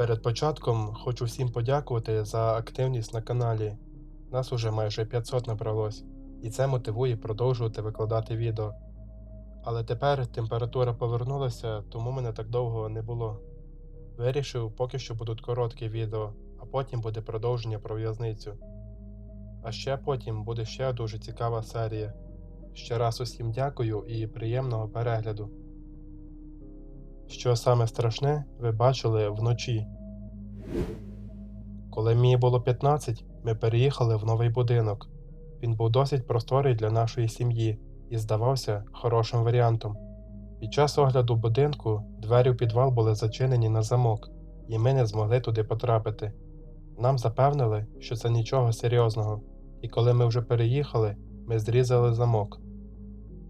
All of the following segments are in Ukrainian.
Перед початком хочу всім подякувати за активність на каналі. Нас уже майже 500 набралось, і це мотивує продовжувати викладати відео. Але тепер температура повернулася, тому мене так довго не було. Вирішив, поки що будуть короткі відео, а потім буде продовження про в'язницю. А ще потім буде ще дуже цікава серія. Ще раз усім дякую і приємного перегляду. Що саме страшне, ви бачили вночі. Коли мені було 15, ми переїхали в новий будинок. Він був досить просторий для нашої сім'ї і здавався хорошим варіантом. Під час огляду будинку двері в підвал були зачинені на замок, і ми не змогли туди потрапити. Нам запевнили, що це нічого серйозного, і коли ми вже переїхали, ми зрізали замок.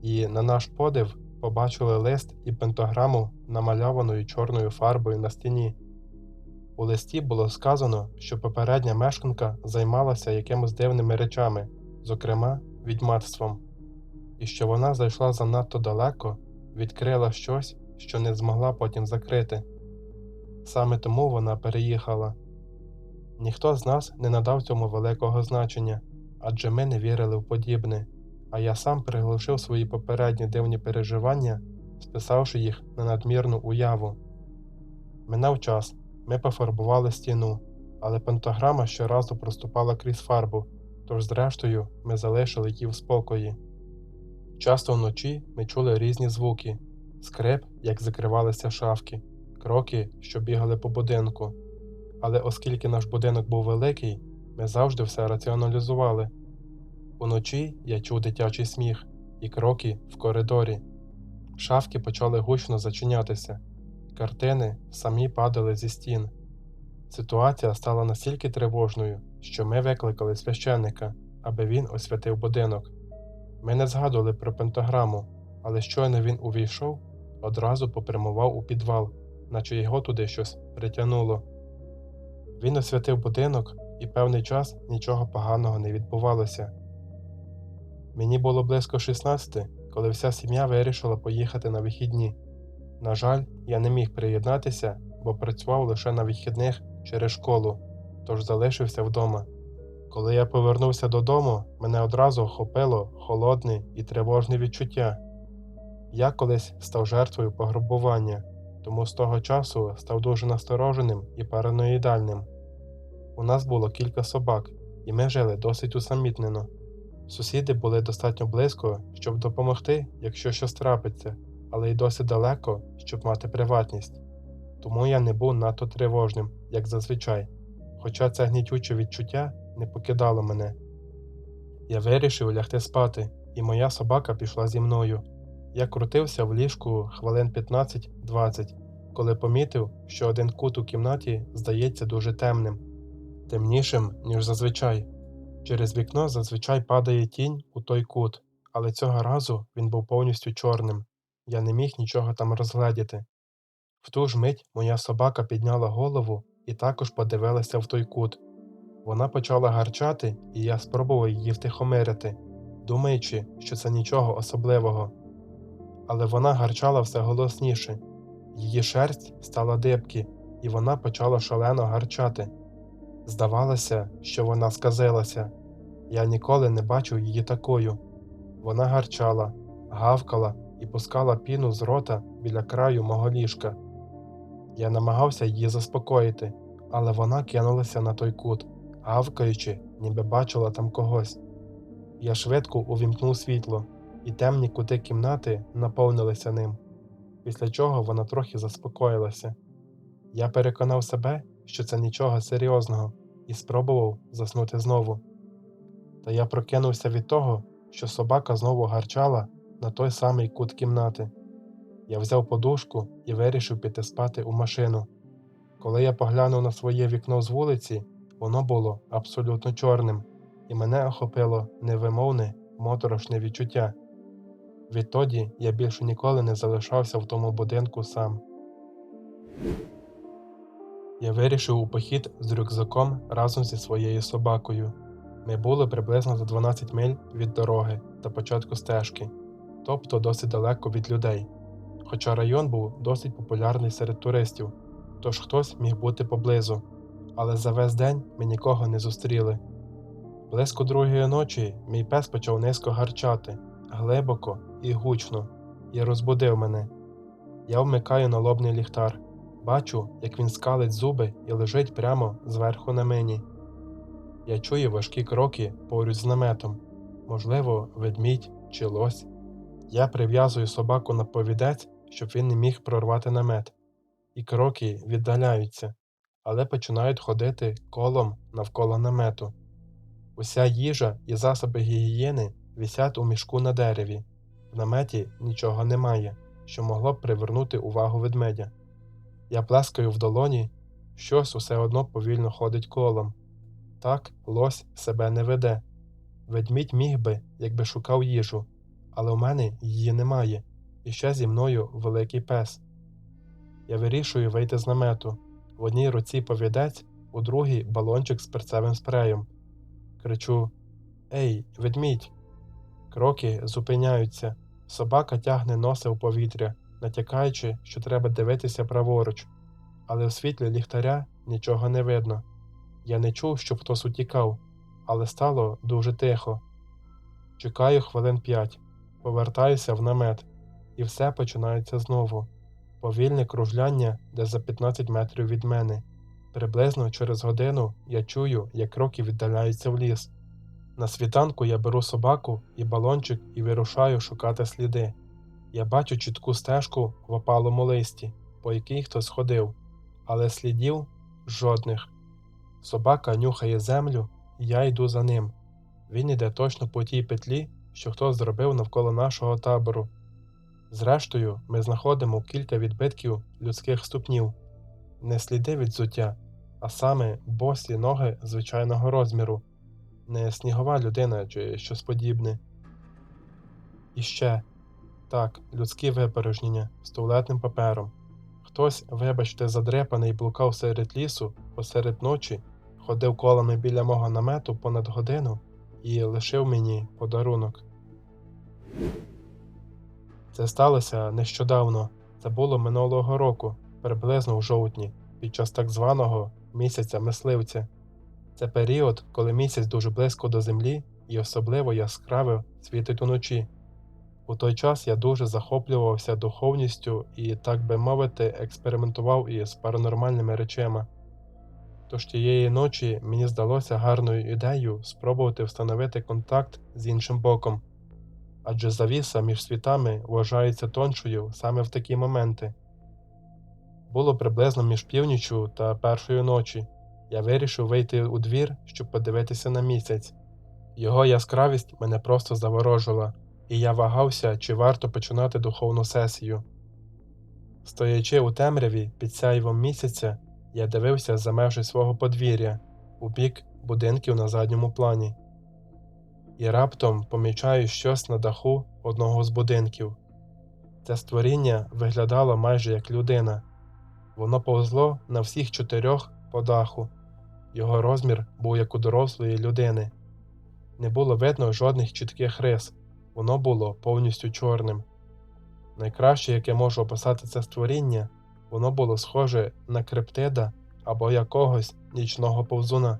І на наш подив побачили лист і пентаграму, намальованою чорною фарбою на стіні. У листі було сказано, що попередня мешканка займалася якимось дивними речами, зокрема відьмарством, і що вона зайшла занадто далеко, відкрила щось, що не змогла потім закрити. Саме тому вона переїхала. Ніхто з нас не надав цьому великого значення, адже ми не вірили в подібне, а я сам приглушив свої попередні дивні переживання, списавши їх на надмірну уяву. Минав час. Ми пофарбували стіну, але пентаграма щоразу проступала крізь фарбу, тож, зрештою, ми залишили її в спокої. Часто вночі ми чули різні звуки скрип, як закривалися шафки, кроки, що бігали по будинку. Але оскільки наш будинок був великий, ми завжди все раціоналізували. Уночі я чув дитячий сміх і кроки в коридорі. Шафки почали гучно зачинятися. Картини самі падали зі стін. Ситуація стала настільки тривожною, що ми викликали священника, аби він освятив будинок. Ми не згадували про пентаграму, але щойно він увійшов, одразу попрямував у підвал, наче його туди щось притягнуло. Він освятив будинок, і певний час нічого поганого не відбувалося. Мені було близько 16, коли вся сім'я вирішила поїхати на вихідні. На жаль, я не міг приєднатися, бо працював лише на вихідних через школу, тож залишився вдома. Коли я повернувся додому, мене одразу охопило холодне і тривожне відчуття. Я колись став жертвою пограбування, тому з того часу став дуже настороженим і параноїдальним. У нас було кілька собак, і ми жили досить усамітнено. Сусіди були достатньо близько, щоб допомогти, якщо щось трапиться але й досить далеко, щоб мати приватність, тому я не був надто тривожним, як зазвичай, хоча це гнітюче відчуття не покидало мене. Я вирішив лягти спати, і моя собака пішла зі мною. Я крутився в ліжку хвилин 15-20, коли помітив, що один кут у кімнаті здається дуже темним, темнішим, ніж зазвичай. Через вікно зазвичай падає тінь у той кут, але цього разу він був повністю чорним. Я не міг нічого там розгледіти. В ту ж мить моя собака підняла голову і також подивилася в той кут. Вона почала гарчати, і я спробував її втихомирити, думаючи, що це нічого особливого. Але вона гарчала все голосніше, її шерсть стала дибки, і вона почала шалено гарчати. Здавалося, що вона сказилася. Я ніколи не бачив її такою. Вона гарчала, гавкала і пускала піну з рота біля краю мого ліжка. Я намагався її заспокоїти, але вона кинулася на той кут, гавкаючи, ніби бачила там когось. Я швидко увімкнув світло, і темні кути кімнати наповнилися ним, після чого вона трохи заспокоїлася. Я переконав себе, що це нічого серйозного, і спробував заснути знову. Та я прокинувся від того, що собака знову гарчала на той самий кут кімнати. Я взяв подушку і вирішив піти спати у машину. Коли я поглянув на своє вікно з вулиці, воно було абсолютно чорним, і мене охопило невимовне, моторошне відчуття. Відтоді я більше ніколи не залишався в тому будинку сам. Я вирішив у похід з рюкзаком разом зі своєю собакою. Ми були приблизно за 12 миль від дороги та початку стежки тобто досить далеко від людей, хоча район був досить популярний серед туристів. тож хтось міг бути поблизу, але за весь день ми нікого не зустріли. Близько другої ночі мій пес почав низько гарчати, глибоко і гучно, і розбудив мене. Я вмикаю налобний ліхтар, бачу, як він скалить зуби і лежить прямо зверху на мені. Я чую важкі кроки поруч з наметом, можливо, ведмідь чи лось. Я прив'язую собаку на повідець, щоб він не міг прорвати намет, і кроки віддаляються, але починають ходити колом навколо намету. Уся їжа і засоби гігієни висять у мішку на дереві. В наметі нічого немає, що могло б привернути увагу ведмедя. Я плескаю в долоні, щось усе одно повільно ходить колом. Так лось себе не веде. Ведмідь міг би, якби шукав їжу, але у мене її немає, і ще зі мною великий пес. Я вирішую вийти з намету. В одній руці повідець, у другій балончик з перцевим спреєм. Кричу Ей, ведмідь! Кроки зупиняються. Собака тягне носа в повітря, натякаючи, що треба дивитися праворуч, але у світлі ліхтаря нічого не видно. Я не чув, щоб хтось утікав, але стало дуже тихо. Чекаю хвилин п'ять, повертаюся в намет, і все починається знову. Повільне кружляння десь за 15 метрів від мене. Приблизно через годину я чую, як кроки віддаляються в ліс. На світанку я беру собаку і балончик і вирушаю шукати сліди. Я бачу чітку стежку в опалому листі, по якій хтось ходив, але слідів жодних. Собака нюхає землю, і я йду за ним. Він іде точно по тій петлі, що хтось зробив навколо нашого табору. Зрештою, ми знаходимо кілька відбитків людських ступнів, не сліди від взуття, а саме босі ноги звичайного розміру, не снігова людина чи щось подібне. І ще так, людські випорожнення з туалетним папером. Хтось, вибачте, задрепаний блукав серед лісу посеред ночі, ходив колами біля мого намету понад годину і лишив мені подарунок. Це сталося нещодавно, це було минулого року, приблизно в жовтні, під час так званого місяця мисливця. Це період, коли місяць дуже близько до землі і особливо яскраво світить уночі. У той час я дуже захоплювався духовністю і, так би мовити, експериментував із паранормальними речами. Тож тієї ночі мені здалося гарною ідеєю спробувати встановити контакт з іншим боком, адже завіса між світами вважається тоншою саме в такі моменти. Було приблизно між північю та першою ночі. Я вирішив вийти у двір, щоб подивитися на місяць. Його яскравість мене просто заворожила, і я вагався, чи варто починати духовну сесію. Стоячи у темряві під сяйвом місяця, я дивився за межі свого подвір'я у бік будинків на задньому плані, і раптом помічаю щось на даху одного з будинків. Це створіння виглядало майже як людина, воно повзло на всіх чотирьох по даху, його розмір був як у дорослої людини. Не було видно жодних чітких рис, воно було повністю чорним. Найкраще, яке можу описати це створіння, воно було схоже на криптида або якогось нічного повзуна.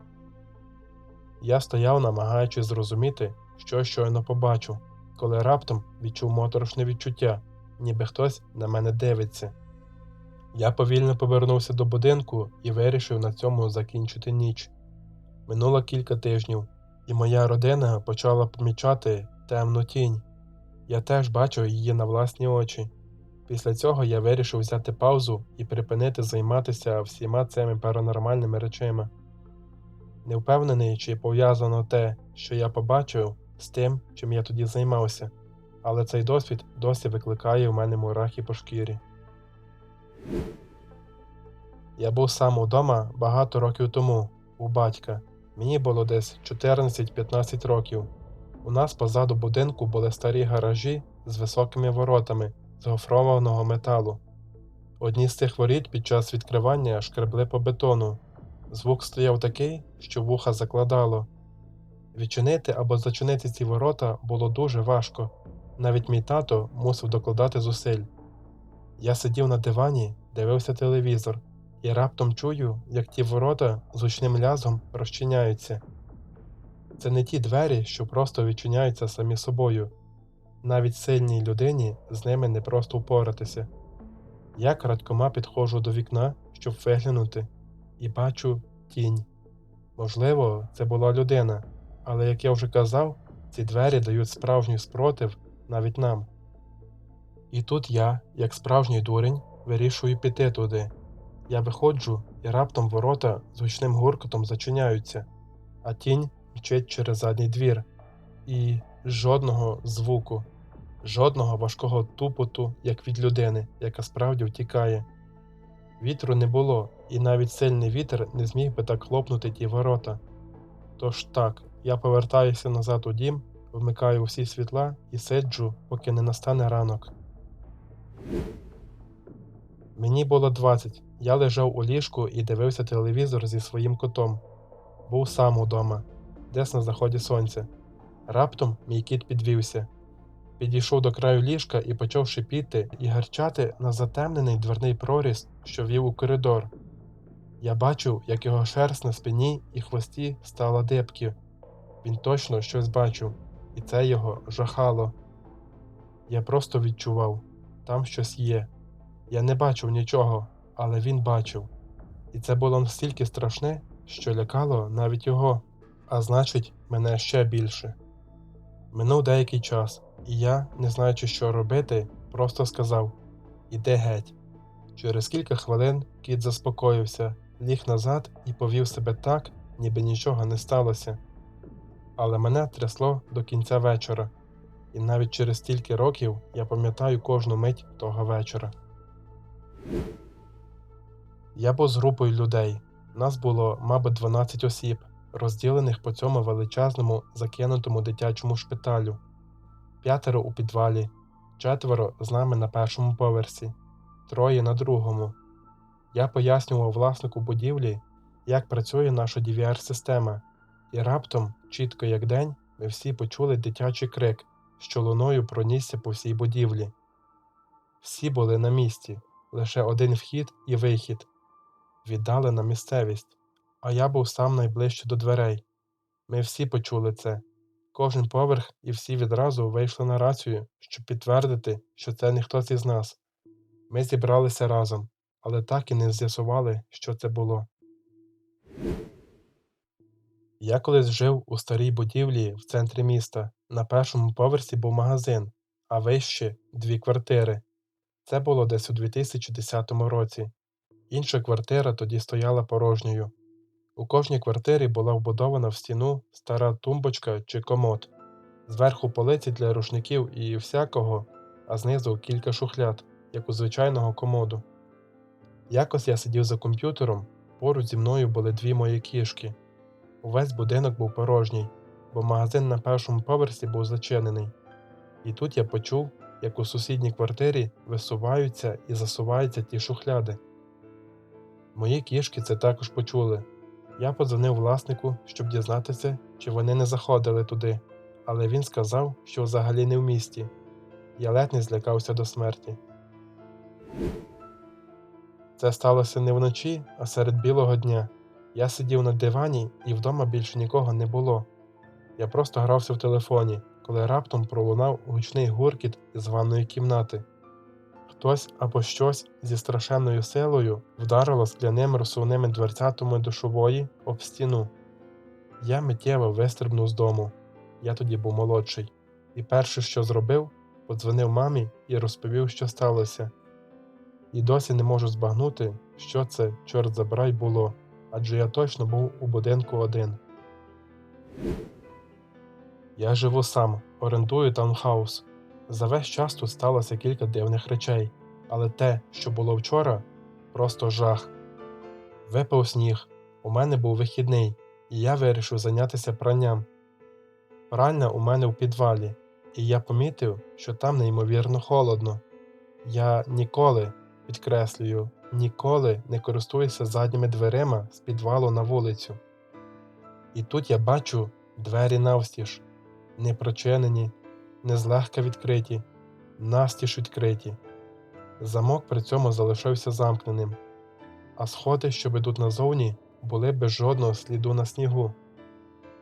Я стояв, намагаючись зрозуміти, що щойно побачу, коли раптом відчув моторошне відчуття, ніби хтось на мене дивиться. Я повільно повернувся до будинку і вирішив на цьому закінчити ніч. Минуло кілька тижнів, і моя родина почала помічати темну тінь. Я теж бачив її на власні очі. Після цього я вирішив взяти паузу і припинити займатися всіма цими паранормальними речами. Не впевнений, чи пов'язано те, що я побачив, з тим, чим я тоді займався, але цей досвід досі викликає в мене мурахи по шкірі. Я був сам удома багато років тому, у батька. Мені було десь 14-15 років. У нас позаду будинку були старі гаражі з високими воротами з гофрованого металу. Одні з цих воріт під час відкривання шкребли по бетону. Звук стояв такий, що вуха закладало. Відчинити або зачинити ці ворота було дуже важко. Навіть мій тато мусив докладати зусиль. Я сидів на дивані, дивився телевізор і раптом чую, як ті ворота з гучним лязгом розчиняються. Це не ті двері, що просто відчиняються самі собою. Навіть сильній людині з ними не просто впоратися. Я крадькома підходжу до вікна, щоб виглянути, і бачу тінь. Можливо, це була людина, але, як я вже казав, ці двері дають справжній спротив навіть нам. І тут я, як справжній дурень, вирішую піти туди. Я виходжу, і раптом ворота з гучним гуркотом зачиняються, а тінь мчить через задній двір. І жодного звуку, жодного важкого тупоту, як від людини, яка справді втікає. Вітру не було, і навіть сильний вітер не зміг би так хлопнути ті ворота. Тож так, я повертаюся назад у дім, вмикаю всі світла і сиджу, поки не настане ранок. Мені було 20. Я лежав у ліжку і дивився телевізор зі своїм котом. Був сам удома, десь на заході сонця. Раптом мій кіт підвівся. Підійшов до краю ліжка і почав шипіти і гарчати на затемнений дверний проріз, що вів у коридор. Я бачив, як його шерсть на спині і хвості стала дибки. Він точно щось бачив, і це його жахало. Я просто відчував там щось є. Я не бачив нічого, але він бачив. І це було настільки страшне, що лякало навіть його, а значить, мене ще більше. Минув деякий час, і я, не знаючи, що робити, просто сказав Іди геть. Через кілька хвилин кіт заспокоївся, ліг назад і повів себе так, ніби нічого не сталося. Але мене трясло до кінця вечора, і навіть через стільки років я пам'ятаю кожну мить того вечора. Я був з групою людей. Нас було, мабуть, 12 осіб, розділених по цьому величезному закинутому дитячому шпиталю, п'ятеро у підвалі, четверо з нами на першому поверсі, троє на другому. Я пояснював власнику будівлі, як працює наша DVR-система, і раптом, чітко як день, ми всі почули дитячий крик, що луною пронісся по всій будівлі. Всі були на місці, лише один вхід і вихід, віддалена місцевість, а я був сам найближче до дверей. Ми всі почули це, кожен поверх і всі відразу вийшли на рацію, щоб підтвердити, що це не хтось із нас. Ми зібралися разом, але так і не з'ясували, що це було. Я колись жив у старій будівлі в центрі міста. На першому поверсі був магазин, а вище дві квартири. Це було десь у 2010 році. Інша квартира тоді стояла порожньою. У кожній квартирі була вбудована в стіну стара тумбочка чи комод, зверху полиці для рушників і всякого, а знизу кілька шухляд, як у звичайного комоду. Якось я сидів за комп'ютером, поруч зі мною були дві мої кішки. Увесь будинок був порожній, бо магазин на першому поверсі був зачинений. І тут я почув, як у сусідній квартирі висуваються і засуваються ті шухляди. Мої кішки це також почули. Я подзвонив власнику, щоб дізнатися, чи вони не заходили туди, але він сказав, що взагалі не в місті. Я ледь не злякався до смерті. Це сталося не вночі, а серед білого дня. Я сидів на дивані і вдома більше нікого не було. Я просто грався в телефоні, коли раптом пролунав гучний гуркіт із ванної кімнати. Хтось або щось зі страшенною силою вдарило скляними розсувними дверцятами душової об стіну. Я миттєво вистрибнув з дому. Я тоді був молодший, і перше, що зробив, подзвонив мамі і розповів, що сталося. І досі не можу збагнути, що це, чорт забирай, було, адже я точно був у будинку один. Я живу сам, орендую таунхаус. За весь час тут сталося кілька дивних речей, але те, що було вчора, просто жах. Випав сніг, у мене був вихідний, і я вирішив зайнятися пранням. Пральня у мене в підвалі, і я помітив, що там неймовірно холодно. Я ніколи, підкреслюю, ніколи не користуюся задніми дверима з підвалу на вулицю. І тут я бачу двері навстіж, не прочинені, не злегка відкриті, настіж відкриті. Замок при цьому залишився замкненим, а сходи, що ведуть назовні, були без жодного сліду на снігу.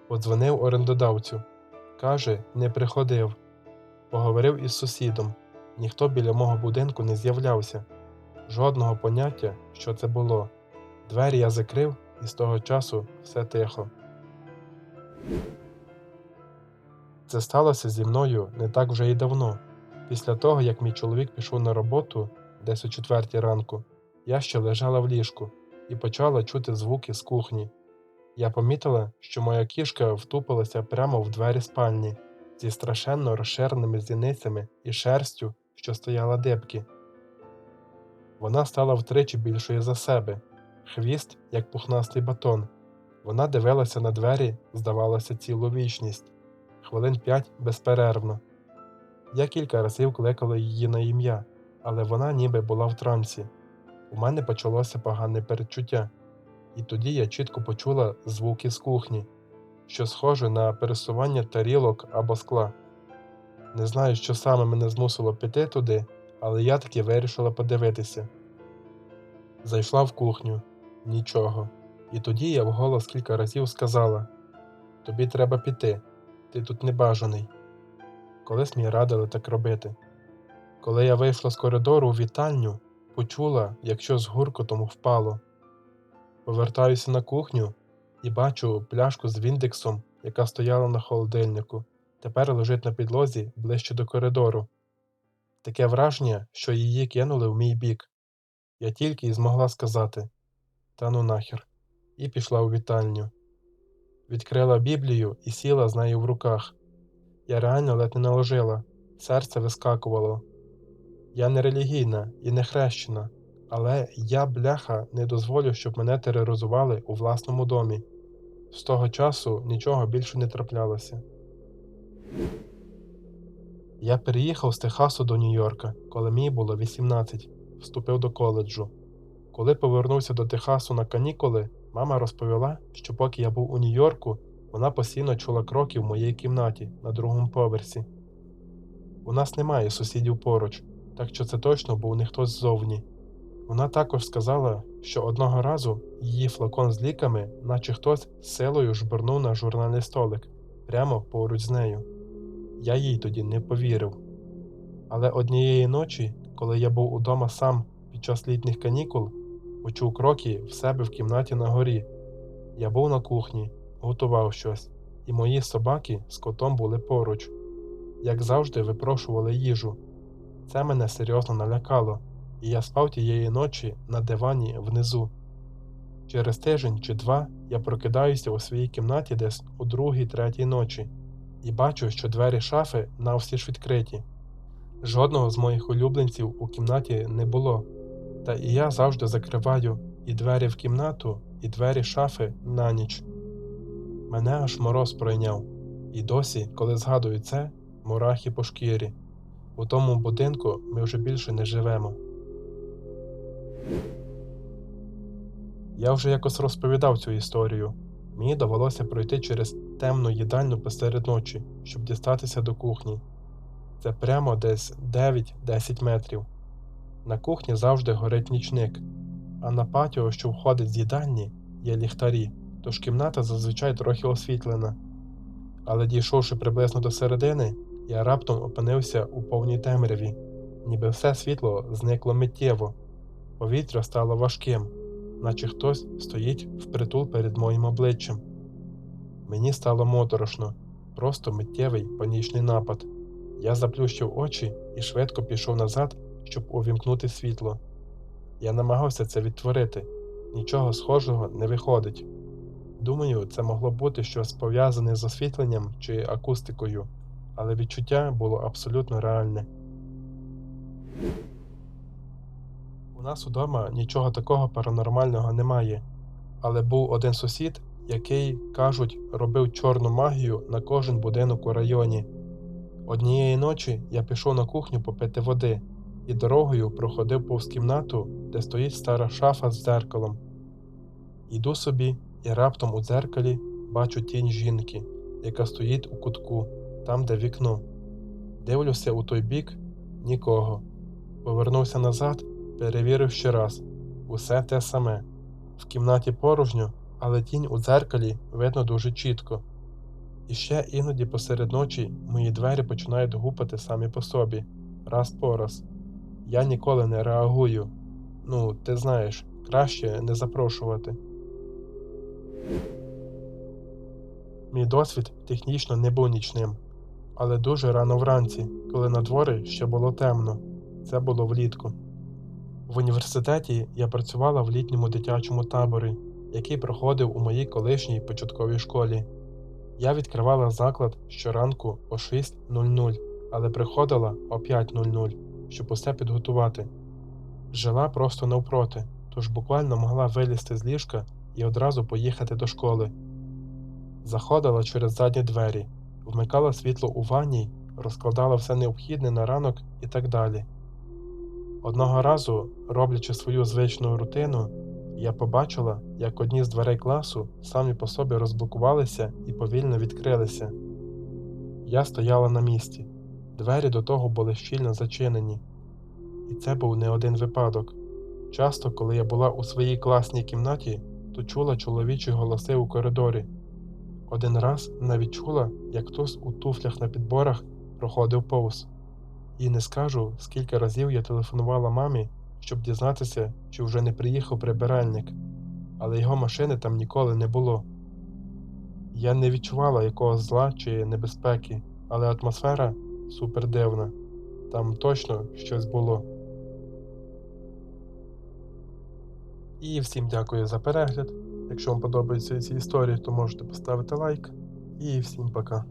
Подзвонив орендодавцю. Каже, не приходив. Поговорив із сусідом. Ніхто біля мого будинку не з'являвся. Жодного поняття, що це було. Двері я закрив, і з того часу все тихо. Це сталося зі мною не так вже й давно. Після того, як мій чоловік пішов на роботу десь о четвертій ранку, я ще лежала в ліжку і почала чути звуки з кухні. Я помітила, що моя кішка втупилася прямо в двері спальні зі страшенно розширеними зіницями і шерстю, що стояла дибки. Вона стала втричі більшою за себе, хвіст, як пухнастий батон. Вона дивилася на двері, здавалося, цілу вічність, хвилин п'ять безперервно. Я кілька разів кликала її на ім'я, але вона ніби була в трансі. У мене почалося погане передчуття, і тоді я чітко почула звуки з кухні, що схоже на пересування тарілок або скла. Не знаю, що саме мене змусило піти туди, але я таки вирішила подивитися. Зайшла в кухню нічого. І тоді я вголос кілька разів сказала Тобі треба піти, ти тут небажаний. Колись мені радили так робити. Коли я вийшла з коридору у вітальню, почула, як щось з гуркотом впало. Повертаюся на кухню і бачу пляшку з віндексом, яка стояла на холодильнику, тепер лежить на підлозі ближче до коридору. Таке враження, що її кинули в мій бік. Я тільки й змогла сказати Та ну нахер, і пішла у вітальню. Відкрила Біблію і сіла з нею в руках. Я реально ледь не наложила, серце вискакувало. Я не релігійна і не хрещена, але я, бляха, не дозволю, щоб мене тероризували у власному домі. З того часу нічого більше не траплялося. Я переїхав з Техасу до Нью-Йорка, коли мені було 18, вступив до коледжу. Коли повернувся до Техасу на канікули, мама розповіла, що поки я був у Нью-Йорку, вона постійно чула кроки в моїй кімнаті на другому поверсі. У нас немає сусідів поруч, так що це точно був не хтось ззовні. Вона також сказала, що одного разу її флакон з ліками, наче хтось силою жбурнув на журнальний столик прямо поруч з нею. Я їй тоді не повірив. Але однієї ночі, коли я був удома сам під час літніх канікул, почув кроки в себе в кімнаті на горі. Я був на кухні, готував щось, і мої собаки з котом були поруч, як завжди, випрошували їжу. Це мене серйозно налякало, і я спав тієї ночі на дивані внизу. Через тиждень чи два я прокидаюся у своїй кімнаті десь у другій третій ночі і бачу, що двері шафи навсі ж відкриті. Жодного з моїх улюбленців у кімнаті не було, та і я завжди закриваю і двері в кімнату, і двері шафи на ніч. Мене аж мороз пройняв, і досі, коли згадую це, мурахи по шкірі. У тому будинку ми вже більше не живемо. Я вже якось розповідав цю історію. Мені довелося пройти через темну їдальню посеред ночі, щоб дістатися до кухні. Це прямо десь 9-10 метрів. На кухні завжди горить нічник, а на патіо, що входить з їдальні, є ліхтарі, тож кімната зазвичай трохи освітлена. Але дійшовши приблизно до середини, я раптом опинився у повній темряві, ніби все світло зникло миттєво, повітря стало важким, наче хтось стоїть впритул перед моїм обличчям. Мені стало моторошно, просто миттєвий панічний напад. Я заплющив очі і швидко пішов назад, щоб увімкнути світло. Я намагався це відтворити, нічого схожого не виходить. Думаю, це могло бути щось пов'язане з освітленням чи акустикою, але відчуття було абсолютно реальне. У нас удома нічого такого паранормального немає, але був один сусід, який, кажуть, робив чорну магію на кожен будинок у районі. Однієї ночі я пішов на кухню попити води і дорогою проходив повз кімнату, де стоїть стара шафа з дзеркалом. Іду собі і раптом у дзеркалі бачу тінь жінки, яка стоїть у кутку, там, де вікно. Дивлюся у той бік нікого. Повернувся назад, перевірив ще раз. усе те саме. В кімнаті порожньо, але тінь у дзеркалі видно дуже чітко. І ще іноді посеред ночі мої двері починають гупати самі по собі, раз по раз. Я ніколи не реагую. Ну, ти знаєш, краще не запрошувати. Мій досвід технічно не був нічним, але дуже рано вранці, коли на дворі ще було темно. Це було влітку. В університеті я працювала в літньому дитячому таборі, який проходив у моїй колишній початковій школі. Я відкривала заклад щоранку о 6.00, але приходила о 5.00, щоб усе підготувати. Жила просто навпроти, тож буквально могла вилізти з ліжка і одразу поїхати до школи. Заходила через задні двері, вмикала світло у ванній, розкладала все необхідне на ранок і так далі. Одного разу, роблячи свою звичну рутину, я побачила, як одні з дверей класу самі по собі розблокувалися і повільно відкрилися. Я стояла на місці, двері до того були щільно зачинені. І це був не один випадок. Часто, коли я була у своїй класній кімнаті, то чула чоловічі голоси у коридорі. Один раз навіть чула, як хтось у туфлях на підборах проходив повз. І не скажу, скільки разів я телефонувала мамі, щоб дізнатися, чи вже не приїхав прибиральник, але його машини там ніколи не було. Я не відчувала якогось зла чи небезпеки, але атмосфера супер дивна. Там точно щось було. І всім дякую за перегляд. Якщо вам подобаються ці історії, то можете поставити лайк. І всім пока.